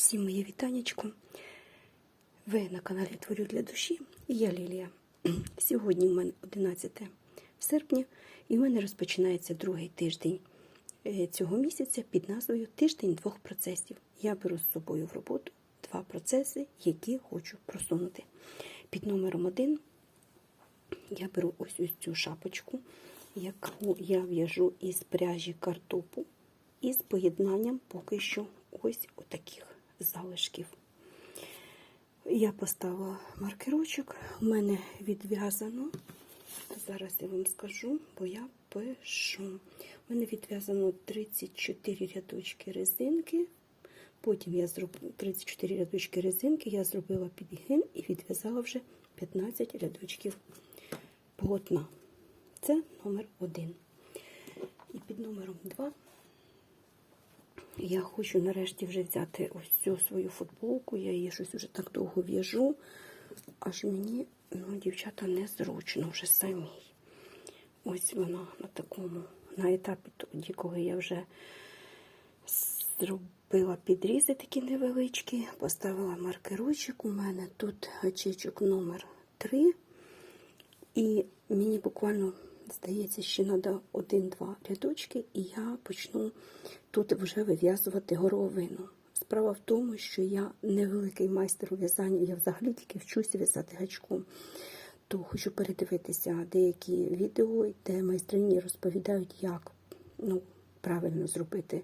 Всім моє вітанечко. Ви на каналі Творю для душі і я Лілія. Сьогодні в мене 11 серпня і в мене розпочинається другий тиждень е, цього місяця під назвою Тиждень двох процесів. Я беру з собою в роботу два процеси, які хочу просунути. Під номером один я беру ось ось цю шапочку, яку я в'яжу із пряжі картопу із поєднанням поки що ось отаких залишків. Я поставила маркерочок, у мене відв'язано, зараз я вам скажу, бо я пишу. У мене відв'язано 34 рядочки резинки. Потім я зробила 34 рядочки резинки, я зробила підгин і відв'язала вже 15 рядочків полотна. Це номер один. І під номером 2 я хочу нарешті вже взяти ось цю свою футболку. Я її щось вже так довго в'яжу, аж мені, ну, дівчата, незручно вже самій. Ось вона на такому, на етапі тоді, коли я вже зробила підрізи такі невеличкі, поставила маркерочок. У мене тут гачечок номер 3. І мені буквально здається, ще треба один-два рядочки, і я почну тут вже вив'язувати горовину. Справа в тому, що я невеликий майстер у в'язанні, я взагалі тільки вчуся в'язати гачком. То хочу передивитися деякі відео, де майстрині розповідають, як ну, правильно зробити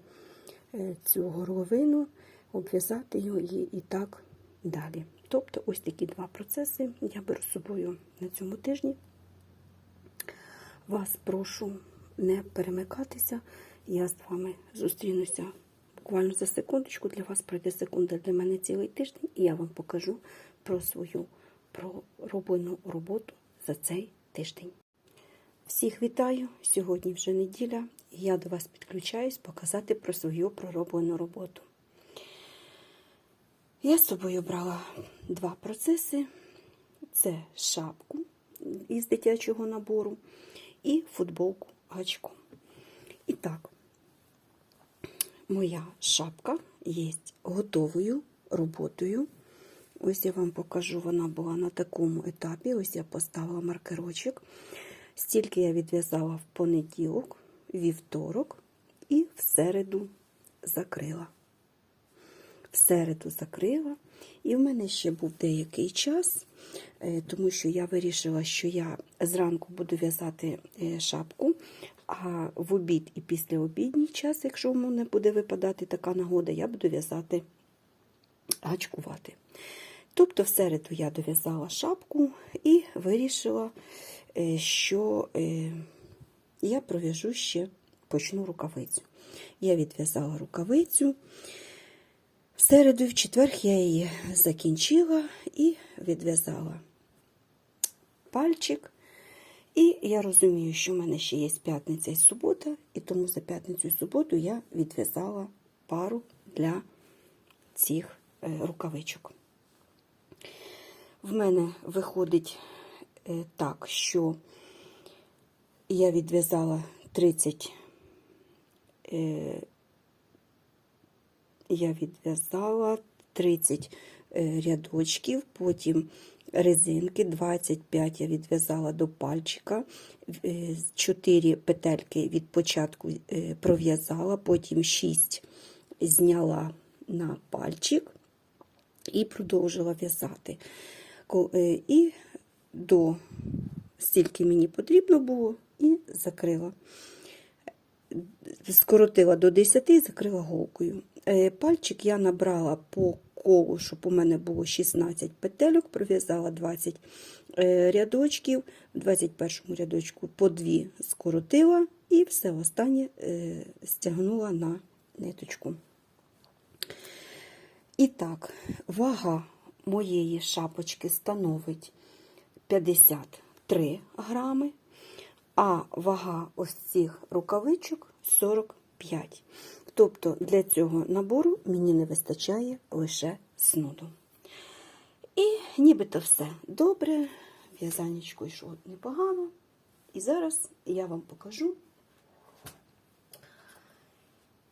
е, цю горловину, обв'язати її і так далі. Тобто ось такі два процеси я беру з собою на цьому тижні. Вас прошу не перемикатися. Я з вами зустрінуся буквально за секундочку. Для вас пройде секунда, для мене цілий тиждень, і я вам покажу про свою пророблену роботу за цей тиждень. Всіх вітаю! Сьогодні вже неділя, я до вас підключаюсь показати про свою пророблену роботу. Я з собою брала два процеси: це шапку із дитячого набору і футболку гачком. І так, моя шапка є готовою роботою. Ось я вам покажу, вона була на такому етапі. Ось я поставила маркерочок. Стільки я відв'язала в понеділок, вівторок і в середу закрила. В середу закрила. І в мене ще був деякий час, е, тому що я вирішила, що я зранку буду в'язати е, шапку, а в обід і після обідній час, якщо в мене буде випадати така нагода, я буду в'язати гачкувати. Тобто, в середу я дов'язала шапку і вирішила, е, що я пров'яжу ще почну рукавицю. Я відв'язала рукавицю. В середу в четвер я її закінчила і відв'язала пальчик. І я розумію, що в мене ще є п'ятниця і субота, і тому за п'ятницю і суботу я відв'язала пару для цих е, рукавичок. В мене виходить е, так, що я відв'язала 30 я відв'язала 30 е, рядочків, потім резинки, 25 я відв'язала до пальчика, 4 е, петельки від початку е, пров'язала, потім 6 зняла на пальчик і продовжила в'язати. І до стільки мені потрібно було, і закрила. Скоротила до 10 і закрила голкою. Е, пальчик я набрала по колу, щоб у мене було 16 петельок, пров'язала 20 е, рядочків, в 21 рядочку по 2 скоротила і все останнє е, стягнула на ниточку. І так, вага моєї шапочки становить 53 грами, а вага ось цих рукавичок 45 Тобто для цього набору мені не вистачає лише снуду. І нібито все добре, в'язанечко йшло непогано. І зараз я вам покажу,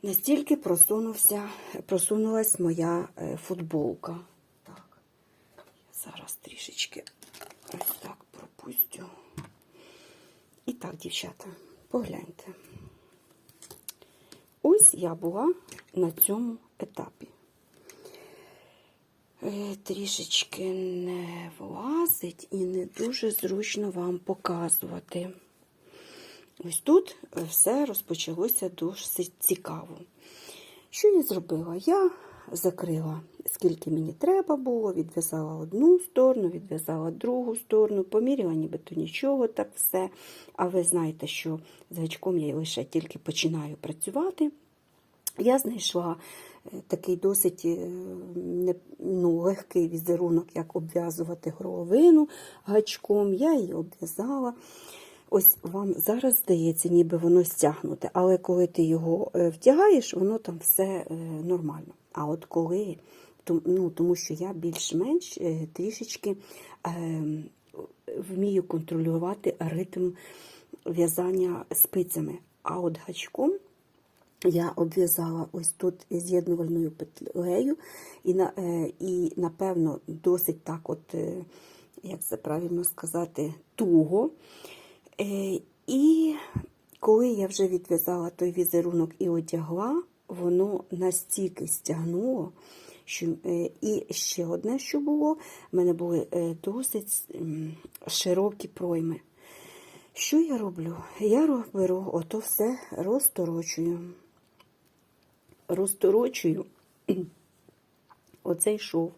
Настільки просунувся, просунулась моя е, футболка. Так, я зараз трішечки ось так пропустю. І так, дівчата, погляньте. Ось я була на цьому етапі. Е, Трішечки не влазить і не дуже зручно вам показувати. Ось тут все розпочалося досить цікаво. Що я зробила? Я закрила, скільки мені треба було, відв'язала одну сторону, відв'язала другу сторону, поміряла нібито нічого, так все. А ви знаєте, що з гачком я лише тільки починаю працювати. Я знайшла е, такий досить е, ну, легкий візерунок, як обв'язувати горловину гачком. Я її обв'язала. Ось вам зараз здається, ніби воно стягнуте, але коли ти його е, втягаєш, воно там все нормально. А от коли, ну, тому що я більш-менш е, трішечки е, вмію контролювати ритм в'язання спицями, а от гачком я обв'язала ось тут з'єднувальною петлею, і, на, е, і напевно, досить так, от, е, як це правильно сказати, туго. Е, І коли я вже відв'язала той візерунок і одягла, воно настільки стягнуло. Що, е, і ще одне, що було, в мене були е, досить широкі пройми. Що я роблю? Я беру ото все розторочую. Розторочую оцей шов.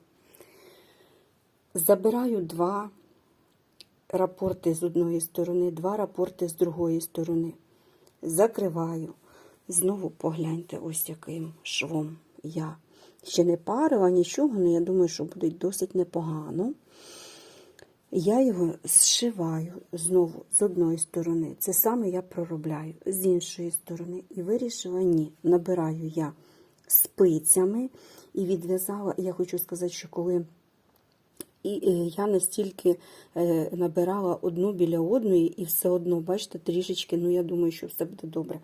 Забираю два рапорти з одної сторони, два рапорти з другої сторони. Закриваю. Знову погляньте, ось яким швом я. Ще не парила нічого, але я думаю, що буде досить непогано. Я його зшиваю знову з одної сторони. Це саме я проробляю з іншої сторони. І вирішила ні. Набираю я спицями і відв'язала. Я хочу сказати, що коли і е, я настільки е, набирала одну біля одної, і все одно, бачите, трішечки, ну я думаю, що все буде добре.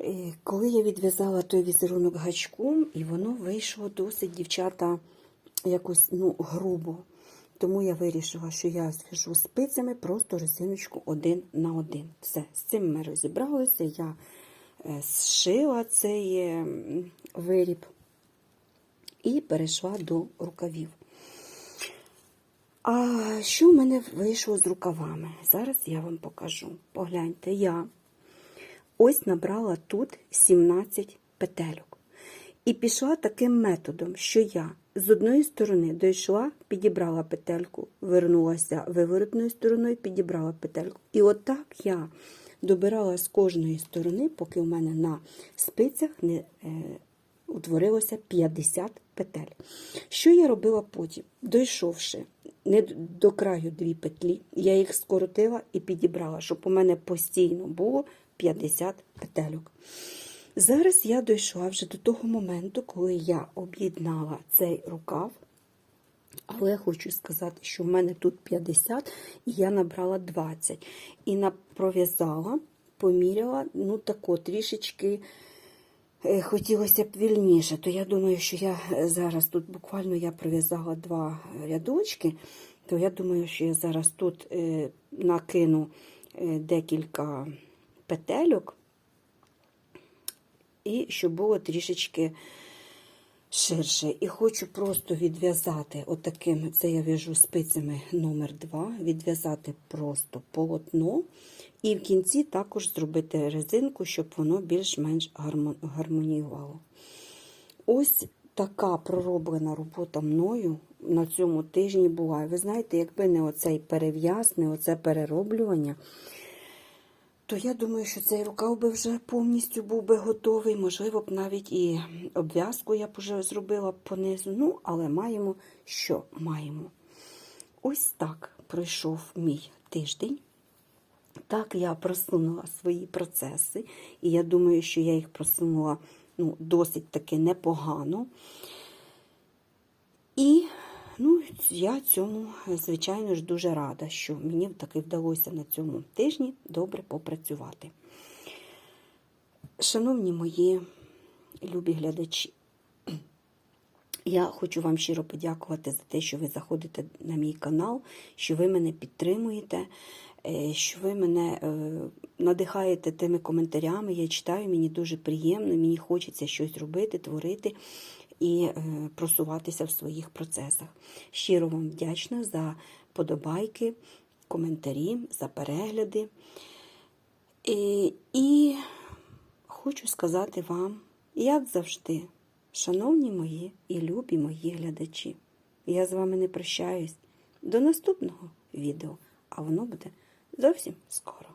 Е, Коли я відв'язала той візерунок гачком, і воно вийшло досить, дівчата, якось ну, грубо. Тому я вирішила, що я зв'яжу спицями просто резиночку один на один. Все, з цим ми розібралися. Я е, зшила цей е, виріб і перейшла до рукавів. А що в мене вийшло з рукавами? Зараз я вам покажу. Погляньте, я ось набрала тут 17 петельок. І пішла таким методом, що я з одної сторони дійшла, підібрала петельку, вернулася виворотною стороною, підібрала петельку. І отак я добирала з кожної сторони, поки в мене на спицях не е, утворилося 50 петель. Що я робила потім? Дійшовши не до краю дві петлі, я їх скоротила і підібрала, щоб у мене постійно було 50 петельок. Зараз я дійшла вже до того моменту, коли я об'єднала цей рукав. Але я хочу сказати, що в мене тут 50 і я набрала 20. І пров'язала, поміряла, ну тако трішечки е, хотілося б вільніше. То я думаю, що я е, зараз тут буквально я пров'язала два рядочки, то я думаю, що я зараз тут е, накину декілька петельок, і щоб було трішечки ширше. І хочу просто відв'язати отаким, це я в'яжу спицями номер 2 відв'язати просто полотно. І в кінці також зробити резинку, щоб воно більш-менш гармоніювало. Ось така пророблена робота мною на цьому тижні була. Ви знаєте, якби не оцей перев'яз, не оце перероблювання, то я думаю, що цей рукав би вже повністю був би готовий. Можливо б навіть і обв'язку я б вже зробила понизу. Ну, але маємо, що маємо. Ось так пройшов мій тиждень. Так я просунула свої процеси, і я думаю, що я їх просунула ну, досить таки непогано. І ну, я цьому, звичайно ж, дуже рада, що мені таки вдалося на цьому тижні добре попрацювати. Шановні мої любі глядачі, я хочу вам щиро подякувати за те, що ви заходите на мій канал, що ви мене підтримуєте, е, що ви мене е, надихаєте тими коментарями. Я читаю, мені дуже приємно, мені хочеться щось робити, творити і е, просуватися в своїх процесах. Щиро вам вдячна за подобайки, коментарі, за перегляди. І, і хочу сказати вам, як завжди, шановні мої і любі мої глядачі, я з вами не прощаюсь. До наступного відео, а воно буде зовсім скоро.